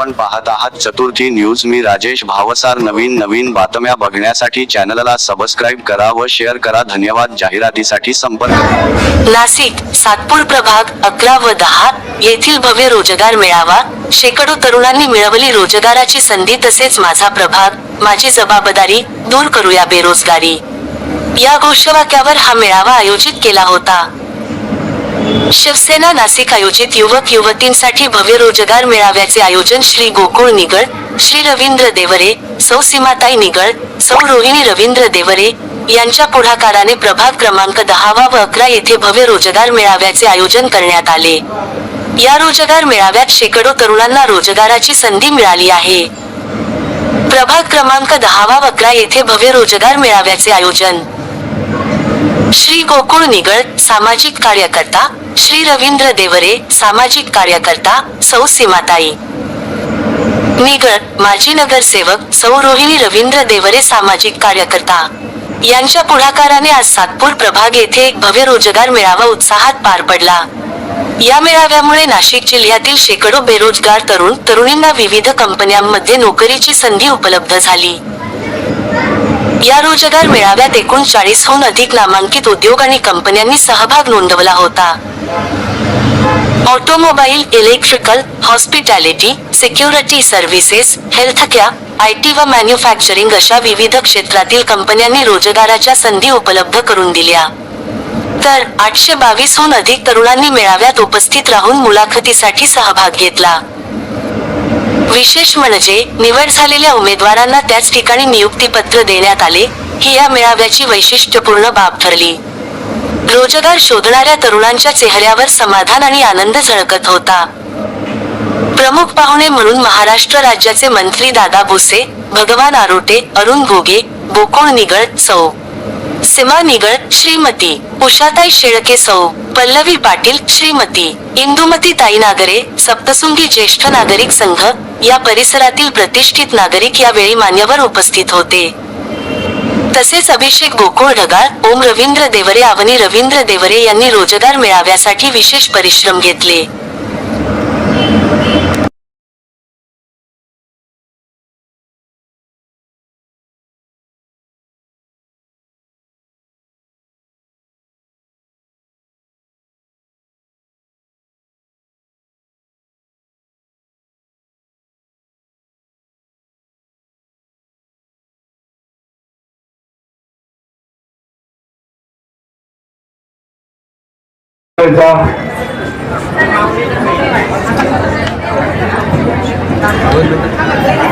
आपण पाहत आहात चतुर्थी न्यूज. मी राजेश भावसार. नवीन नवीन बातम्या बघण्यासाठी चॅनलला सबस्क्राईब करा व शेअर करा. धन्यवाद. जाहिरातीसाठी संपर्क नाशिक सातपूर प्रभाग अकरा व दहा येथील भव्य रोजगार मेळावा. शेकडो तरुणांनी मिळवली रोजगाराची संधी तसेच माझा प्रभाग. माझी जबाबदारी दूर करूया बेरोजगारी. या घोषवाक्यावर हा मेळावा आयोजित केला होता. शिवसेना नाशिक आयोजित युवक युवतींसाठी भव्य रोजगार मेळाव्याचे आयोजन श्री गोकुळ निगड श्री रवींद्र देवरे सौ सीमाताई निगड सौ रोहिणी रवींद्र देवरे यांच्या पुढाकाराने प्रभाग क्रमांक दहावा व अकरा येथे भव्य रोजगार मेळाव्याचे आयोजन करण्यात आले. या रोजगार मेळाव्यात शेकडो तरुणांना रोजगाराची संधी मिळाली आहे. प्रभाग क्रमांक दहावा अकरा येथे भव्य रोजगार मेळाव्याचे आयोजन. श्री गोकुळ निगड सामाजिक कार्यकर्ता श्री रवींद्र देवरे सामाजिक कार्यकर्ता सौ सीमाताई. निगड माजी नगरसेवक सौ रोहिणी रवींद्र देवरे सामाजिक कार्यकर्ता. यांच्या पुढाकाराने आज सातपूर प्रभाग येथे एक भव्य रोजगार मेळावा उत्साहात पार पडला. या मेळाव्यामुळे नाशिक जिल्ह्यातील शेकडो बेरोजगार तरुण तरुणींना विविध कंपन्यांमध्ये नोकरीची संधी उपलब्ध झाली. या रोजगार मेळाव्यात एकूण चाळीसहून अधिक नामांकित उद्योग आणि कंपन्यांनी सहभाग नोंदवला होता. Automobile electrical hospitality security services healthcare I T व मॅन्युफॅक्चरिंग अशा विविध क्षेत्रातील कंपन्यांनी रोजगाराच्या संधी उपलब्ध करून दिल्या. तर आठशे बावीसहून अधिक तरुणांनी मेळाव्यात उपस्थित राहून मुलाखतीसाठी सहभाग घेतला. विशेष म्हणजे निवड झालेल्या उमेदवारांना त्याच ठिकाणी नियुक्तीपत्र देण्यात आले ही या मेळाव्याची वैशिष्ट्यपूर्ण बाब ठरली. रोजगार शोधणाऱ्या तरुणांच्या चेहऱ्यावर समाधान आणि आनंद झळकत होता. प्रमुख पाहुणे म्हणून महाराष्ट्र राज्याचे मंत्री दादा भुसे भगवान आरोटे अरुण घोगे बोकोण निगड सौ. सीमा निगड श्रीमती उषाताई शेळके सौ. पल्लवी पाटील श्रीमती इंदुमती ताई नागरे सप्तसुंगी ज्येष्ठ नागरिक संघ या परिसरातील प्रतिष्ठित नागरिक यावेळी मान्यवर उपस्थित होते. तसेच अभिषेक गोकुळ ढगाळ ओम रवींद्र देवरे आवनी रवींद्र देवरे यांनी रोजगार मिळाव्यासाठी विशेष परिश्रम घेतले.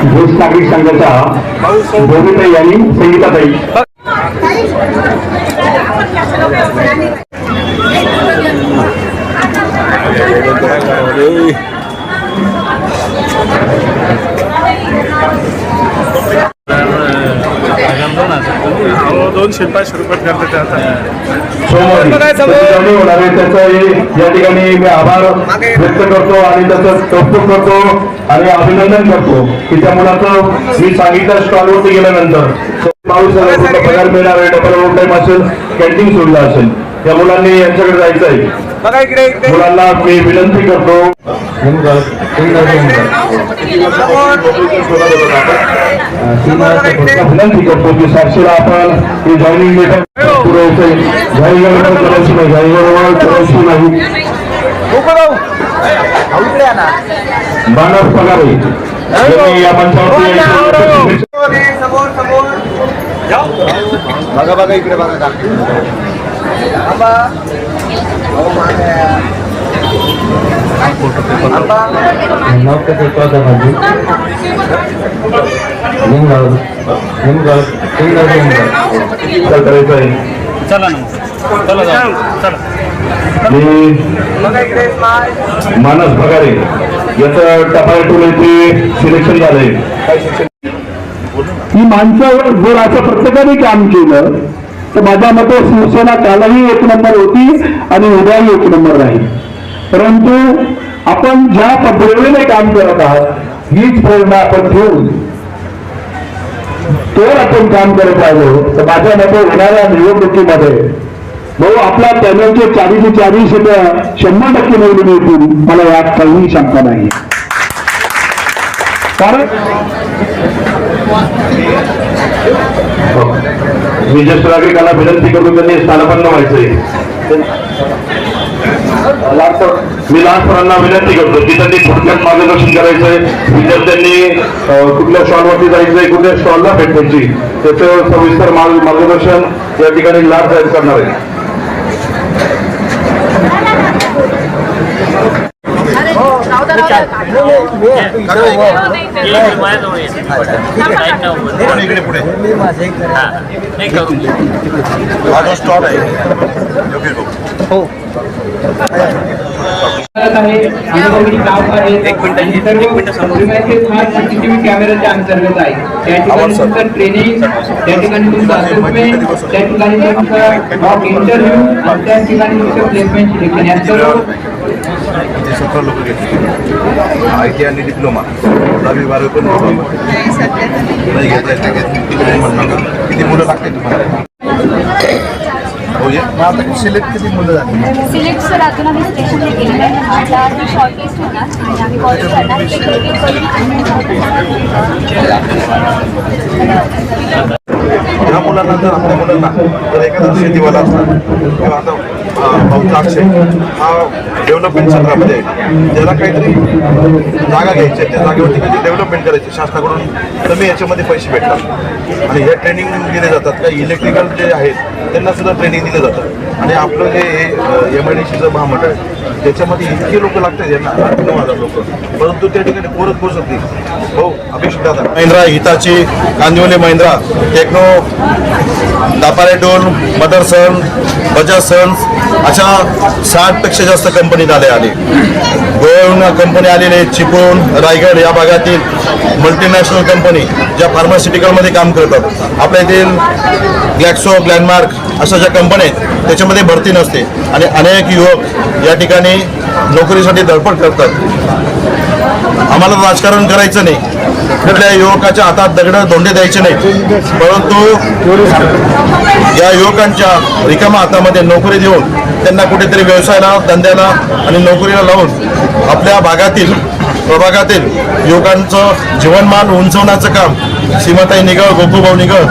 ज्येष्ठ नागरिक संघाच्या भूमिताई आणि संगीताताई अहो दोनशे पाचशे करतात ते आता या ठिकाणी मी आभार व्यक्त करतो आणि त्याचं कौतुक करतो आणि अभिनंदन करतो की त्या मुलाचं मी सांगितलं स्टॉलवरती गेल्यानंतर. पाऊस झाला कुठं पगार मिळणार आहे डबल ओव्हर टाईम असेल कॅन्टीन सुविधा असेल. त्या मुलांनी यांच्याकडे जायचं आहे. बघा इकडे इकडे. मुलांना मी विनंती करतो. विनंती करतो की साक्षीला आपण ही जॉईनिंग लेटर पुरवतोय घाईगडबड करायची नाही. घाईगडबड करायची नाही. मानस पगारे या मंचावरती बघा बघा इकडे बघा आहे चला ना चला. चला मी. मानस पगारे याचं टपाल टोल येथे सिलेक्शन झालंय ही माणसं जर असं प्रत्येकाने काम केलं तर माझ्या मते शिवसेना कालही एक नंबर होती आणि उद्याही एक नंबर राहील. परंतु आपण ज्या पद्धतीने काम करत आहात हीच प्रेरणा आपण ठेवून तर आपण काम करत राहिलो तर माझ्या मते होणाऱ्या निवडणुकीमध्ये भाऊ आपल्या पॅनलचे चारीचे चारी शंभर टक्के निवडून येतील मला यात काहीही शंका नाही. कारण मी ज्येष्ठ नागरिकांना विनंती करतो त्यांनी स्थानपन्न व्हायचंय. मी लहानपणांना विनंती करतो की त्यांनी थोडक्यात मार्गदर्शन करायचंय. विद्यार्थ्यांनी कुठल्या स्टॉलवरती जायचंय कुठल्या स्टॉलला भेट द्यायची त्याचं सविस्तर मार्गदर्शन या ठिकाणी लाभ जाहीर करणार आहे इकडे पुढे हा जो स्टॉल आहे योगेश भाऊ सीसीटीव्ही कॅमेराच्या अंतर्गत आहे त्या ठिकाणी तुमचं ट्रेनिंग त्या ठिकाणी तुमचं असेसमेंट त्या ठिकाणी तुमचं इंटरव्ह्यू आणि त्या ठिकाणी तुमचं प्लेसमेंट सिलेक्शन या ते सतरा लोक घेतले आय टी आणि डिप्लोमा दहावी बारावी पण होतो. नाही घेतलं किती मुलं लागते तुम्हाला? हो ये सिलेक्ट किती मुलं झाली? सिलेक्ट सर अजून आम्ही स्टेशनला गेलेलं आहे. आता शॉर्टलिस्ट होणार. आणि आम्ही कॉल करणार ते क्रिकेट करून ह्या मुलांना जर आपल्या मुलांना जर एखादा शेतीवाला असला किंवा आता अं, हा डेव्हलपमेंट क्षेत्रामध्ये आहे त्याला काहीतरी जागा घ्यायची आहे त्या जागेवरती म्हणजे काहीतरी डेव्हलपमेंट करायची. शासनाकडून कमी याच्यामध्ये पैसे भेटतात. आणि हे ट्रेनिंग दिले जातात. का इलेक्ट्रिकल जे आहेत त्यांना सुद्धा ट्रेनिंग दिलं जातं आणि आपलं जे एम आय डी सीचं महामंडळ आहे त्याच्यामध्ये इतके लोक लागतात यांना आठ नऊ हजार लोक. परंतु त्या ठिकाणी पोरच पोचत नाही हो अभिषेक दादा. महिंद्रा हिताची कांदिवली महिंद्रा टेक्नो दापारे मदर सन्स बजाज सन्स अशा साठपेक्षा जास्त कंपनी झाल्या आले गोव्याहून कंपनी आलेले आहेत, चिपळूण रायगड या भागातील मल्टीनॅशनल कंपनी ज्या फार्मास्युटिकलमध्ये काम करतात. आपल्या येथील ग्लॅक्सो ग्लॅनमार्क अशा ज्या कंपन्या आहेत त्याच्यामध्ये भरती नसते. आणि अनेक युवक या ठिकाणी नोकरीसाठी धडपड करतात. आम्हाला राजकारण करायचं नाही. कुठल्या युवकाच्या हातात दगड धोंडे द्यायचे नाही. परंतु या युवकांच्या रिकामा हातामध्ये नोकरी देऊन त्यांना कुठेतरी व्यवसायाला धंद्याला आणि नोकरीला लावून आपल्या भागातील प्रभागातील युवकांचं जीवनमान उंचवण्याचं काम सीमाताई निगळ गोपूभाऊ निगळ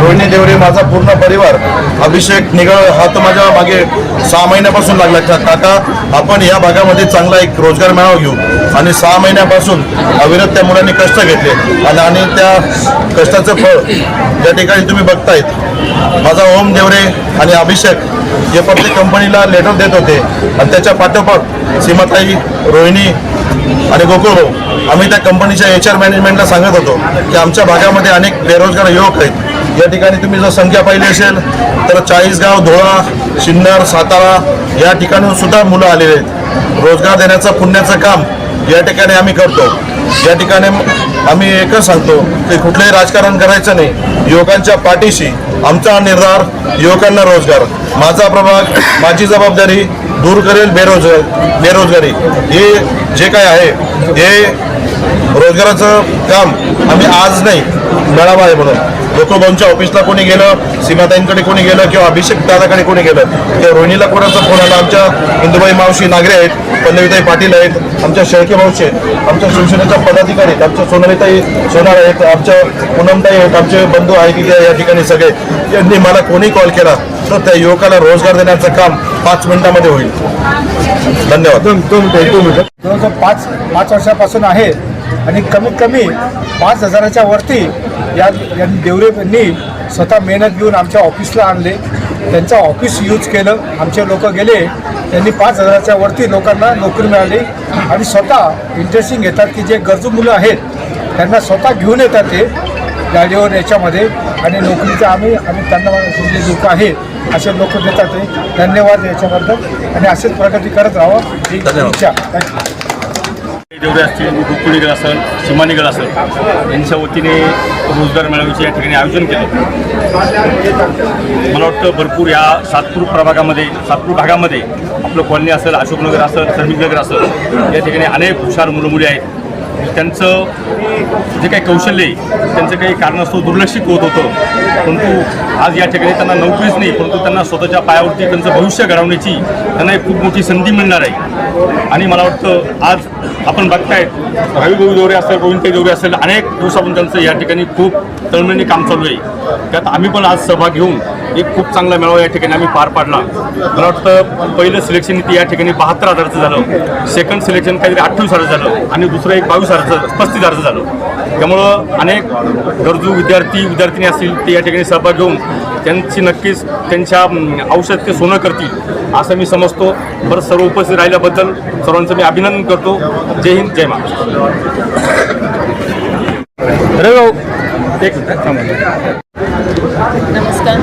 रोहिणी देवरे माझा पूर्ण परिवार अभिषेक निगळ हा तर माझ्या मागे सहा महिन्यापासून लागला. का काका आपण या भागामध्ये चांगला एक रोजगार मिळावा घेऊ. आणि सहा महिन्यापासून अविरत त्या मुलांनी कष्ट घेतले. आणि आणि त्या कष्टाचं फळ ज्या ठिकाणी तुम्ही बघतायत माझा ओम देवरे आणि अभिषेक हे प्रत्येक कंपनीला लेटर देत होते. आणि त्याच्या पाठोपाठ सीमाताई रोहिणी आणि गोकुळभाऊ आम्ही त्या कंपनीच्या एच आर मॅनेजमेंटला सांगत होतो की आमच्या भागामध्ये अनेक बेरोजगार युवक आहेत. या ठिकाणी तुम्ही जर संख्या पाहिली असेल तर चाळीसगाव धुळा सिन्नर सातारा या ठिकाणून सुद्धा मुलं आलेले आहेत. रोजगार देण्याचं पुण्याचं काम या ठिकाणी आम्ही करतो. या ठिकाणी आम्ही एकच सांगतो की कुठलंही राजकारण करायचं नाही. युवकांच्या पाठीशी आमचा निर्धार युवकांना रोजगार. माझा प्रभाग माझी जबाबदारी दूर करेल बेरोजगार बेरोजगारी. हे जे काय आहे हे रोजगाराचं काम आम्ही आज नाही मेळावा आहे म्हणून. लोकभाऊंच्या ऑफिसला कोणी गेलं सीमाताईंकडे कोणी गेलं किंवा अभिषेक दादाकडे कोणी गेलं किंवा रोहिणीला कोणाचा फोन आला आमच्या इंदुबाई मावशी नागरे आहेत पल्लवीताई पाटील आहेत आमच्या शेळके मावशी आहेत आमच्या शिवसेनेच्या पदाधिकारी आहेत आमच्या सोनालीताई सोनार आहेत आमच्या पूनमताई आहेत आमचे बंधू आहेत इथे या ठिकाणी सगळे. यांनी मला कोणी कॉल केला तर त्या युवकाला रोजगार देण्याचं काम पाच मिनिटामध्ये होईल. धन्यवाद. जवळजवळ पाच पाच वर्षापासून आहे आणि कमीत कमी पाच हजाराच्या वरती या यांनी देवरे यांनी स्वतः मेहनत घेऊन आमच्या ऑफिसला आणले. त्यांचं ऑफिस यूज केलं. आमचे लोक गेले. त्यांनी पाच हजाराच्या वरती लोकांना नोकरी मिळाली. आणि स्वतः इंटरेस्टिंग घेतात की जे गरजू मुलं आहेत त्यांना स्वतः घेऊन येतात ते गाडीवर याच्यामध्ये. आणि नोकरीचं आम्ही आम्ही त्यांना जे लोक आहेत असे लोक देतात ते. धन्यवाद याच्याबद्दल. आणि असेच प्रगती करत राहावं. ही इच्छा थँक्यू जेवढे असतील गुप्तनिगर असेल सीमानिगर असेल यांच्या वतीने रोजगार मेळाव्याचे या ठिकाणी आयोजन केलं. मला वाटतं भरपूर या सातपूर प्रभागामध्ये सातपूर भागामध्ये आपलं कॉलनी असेल अशोकनगर असेल श्रमिकनगर असेल या ठिकाणी अनेक हुशार मुलं मुली आहेत. त्यांचं जे काही कौशल्य आहे त्यांचं काही कारणास्तव दुर्लक्षित होत होतं. परंतु आज या ठिकाणी त्यांना नोकरीच नाही परंतु त्यांना स्वतःच्या पायावरती त्यांचं भविष्य घडवण्याची त्यांना एक खूप मोठी संधी मिळणार आहे. आणि मला वाटतं आज आपण बघतायत रवी गोविंद देवरे असेल गोविंद देवरे असेल अनेक दिवसापासून त्यांचं या ठिकाणी खूप तळमळीने काम चालू आहे. त्यात आम्ही पण आज सहभाग घेऊन एक खूप चांगला मेळावा या ठिकाणी आम्ही पार पाडला. मला वाटतं पहिलं सिलेक्शन ते या ठिकाणी बहात्तर हजारचं झालं. सेकंड सिलेक्शन काहीतरी अठ्ठावीस हजार झालं. आणि दुसरं एक बावीस हजारचं पस्तीस हजारचं झालं. त्यामुळं अनेक गरजू विद्यार्थी विद्यार्थिनी असतील ते या ठिकाणी सहभाग घेऊन त्यांची नक्कीच त्यांच्या औषध ते सोनं करतील असं मी समजतो. बरं सर्व उपस्थित राहिल्याबद्दल सर्वांचं मी अभिनंदन करतो. जय हिंद जय महाराष्ट्र. रवी भाऊ एक मिनिट नमस्कार.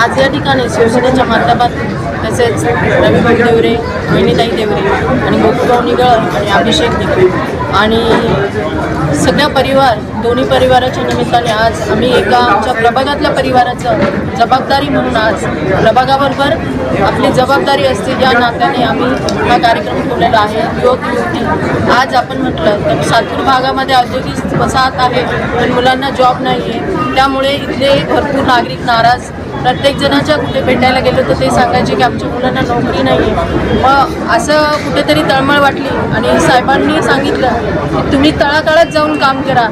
आज या ठिकाणी शिवसेनेच्या माध्यमात तसेच रविभाई देवरे वेणीताई देवरे आणि गोकुळराव निगळ आणि अभिषेक निगळ आणि सगळ्या परिवार दोन्ही परिवाराच्या निमित्ताने आज आम्ही एका आमच्या प्रभागातल्या परिवाराचं जबाबदारी म्हणून आज प्रभागाबरोबर आपली जबाबदारी असते या नात्याने आम्ही हा कार्यक्रम ठेवलेला आहे. युवक युवती आज आपण म्हटलं तर सातूर भागामध्ये औद्योगिक वसाहत आहे पण मुलांना जॉब नाही आहे त्यामुळे इथले भरपूर नागरिक नाराज प्रत्येक जणाच्या कुठे भेटायला गेलो तर ते सांगायचे की आमच्या मुलांना नोकरी नाही आहे मग असं कुठेतरी तळमळ वाटली आणि साहेबांनी सांगितलं की तुम्ही तळातळात जाऊन काम करा.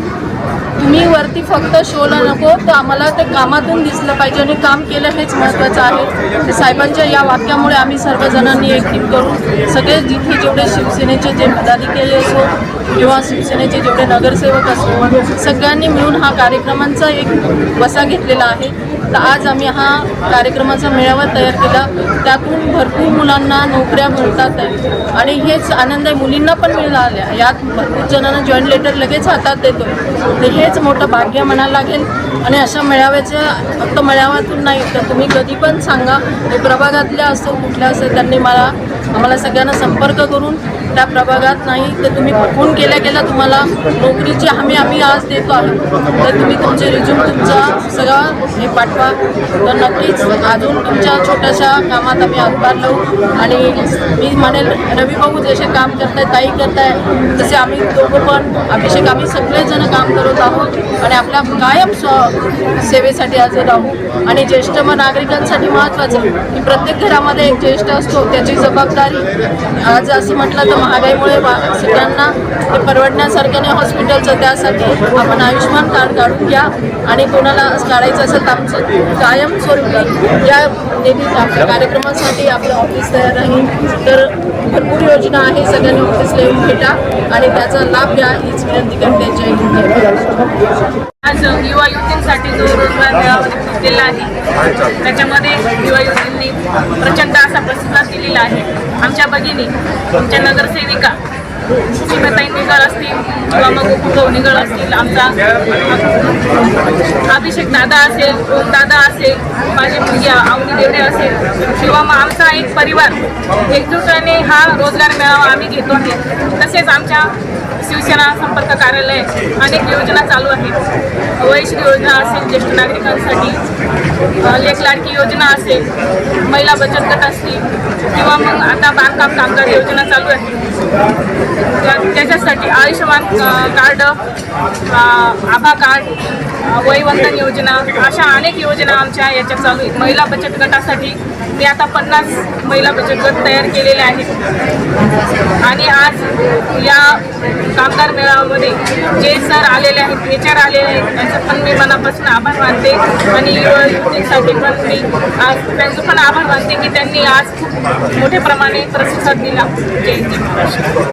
तुम्ही वरती फक्त शोला नको तर आम्हाला ते कामातून दिसलं पाहिजे आणि काम केलं हेच महत्त्वाचं आहे. ते साहेबांच्या या वाक्यामुळे आम्ही सर्वजणांनी एक टीम करून सगळे जिथे जेवढे शिवसेनेचे जे पदाधिकारी असो किंवा शिवसेनेचे जेवढे नगरसेवक असो सगळ्यांनी मिळून हा कार्यक्रमांचा एक वसा घेतलेला आहे. तर आज आम्ही हा कार्यक्रमाचा मेळावा तयार केला. त्यातून भरपूर मुलांना नोकऱ्या मिळतात आहे. आणि हेच आनंद आहे. मुलींना पण मिळाल्या यात भरपूर जणांना जॉईंट लेटर लगेच हातात देतो. तर हेच मोठं भाग्य म्हणायला लागेल. आणि अशा मेळाव्याच्या फक्त मेळाव्यातून नाही तर तुम्ही कधी पण सांगा. ते प्रभागातल्या असो कुठल्या असो त्यांनी मला आम्हाला सगळ्यांना संपर्क करून त्या प्रभागात नाही तर तुम्ही फोन केल्या गेला तुम्हाला नोकरीची हमी आम्ही आज देतो आहोत. तर तुम्ही तुमचे रिझ्यूम तुमचा सगळं हे पाठवा. तर नक्कीच अजून तुमच्या छोट्याशा कामात आम्ही हातभार लावू. आणि मी म्हणेल रवी भाऊ जसे काम करताय ताई करताय तसे आम्ही दोघं पण अभिषेक आम्ही सगळेजण काम करत आहोत. आणि आपल्या कायम स्व सेवेसाठी हजर राहू. आणि ज्येष्ठ म नागरिकांसाठी महत्त्वाचं की प्रत्येक घरामध्ये एक ज्येष्ठ असतो त्याची जबाबदारी. आज असं म्हटलं तर महागाईमुळे सगळ्यांना ते परवडण्यासारखं नाही हॉस्पिटलचं त्यासाठी आपण आयुष्यमान कार्ड काढून घ्या आणि कोणाला काढायचं असेल तर आमचं कायमस्वरूपी या निधी आपल्या कार्यक्रमासाठी आपलं ऑफिस तयार राहील तर भरपूर योजना आहे. सगळ्यांनी ऑफिसला येऊन भेटा आणि त्याचा लाभ घ्या. हीच विनंती करते. आज युवा युवतींसाठी जो रोजगार मेळावा घेतलेला आहे त्याच्यामध्ये युवा युवतींनी प्रचंड असा प्रतिसाद दिलेला आहे. आमच्या भगिनी आमच्या नगरसेविका सीमाताई निगळ असतील किंवा मग गोकुळ निगळ असतील आमचा अभिषेक दादा असेल ओम दादा असेल माझी मुलगी आवडी देवरे असेल किंवा मग आमचा एक परिवार एकजुटाने हा रोजगार मेळावा आम्ही घेतो आहे. तसेच आमच्या शिवसेना संपर्क कार्यालय अनेक योजना चालू आहेत. वैश्विक योजना असेल ज्येष्ठ नागरिकांसाठी लेख लाडकी योजना असेल महिला बचत गट असतील किंवा मग आता बांधकाम कामगार योजना चालू आहे. त्याच्यासाठी आयुष्यमान कार्ड आभा कार्ड वयवंदन योजना अशा अनेक योजना आमच्या याच्यात चालू आहेत. महिला बचत गटासाठी मी आता पन्नास महिला बचत गट तयार केलेले आहेत. आणि आज या कामगार मेळाव्यामध्ये जे सर आलेले आहेत एच आर आलेले आहेत त्यांचं पण मी मनापासून आभार मानते आणि युवा युवतींसाठी पण मी आज त्यांचं पण आभार मानते की त्यांनी आज खूप मोठ्या प्रमाणे प्रतिसाद दिला. जय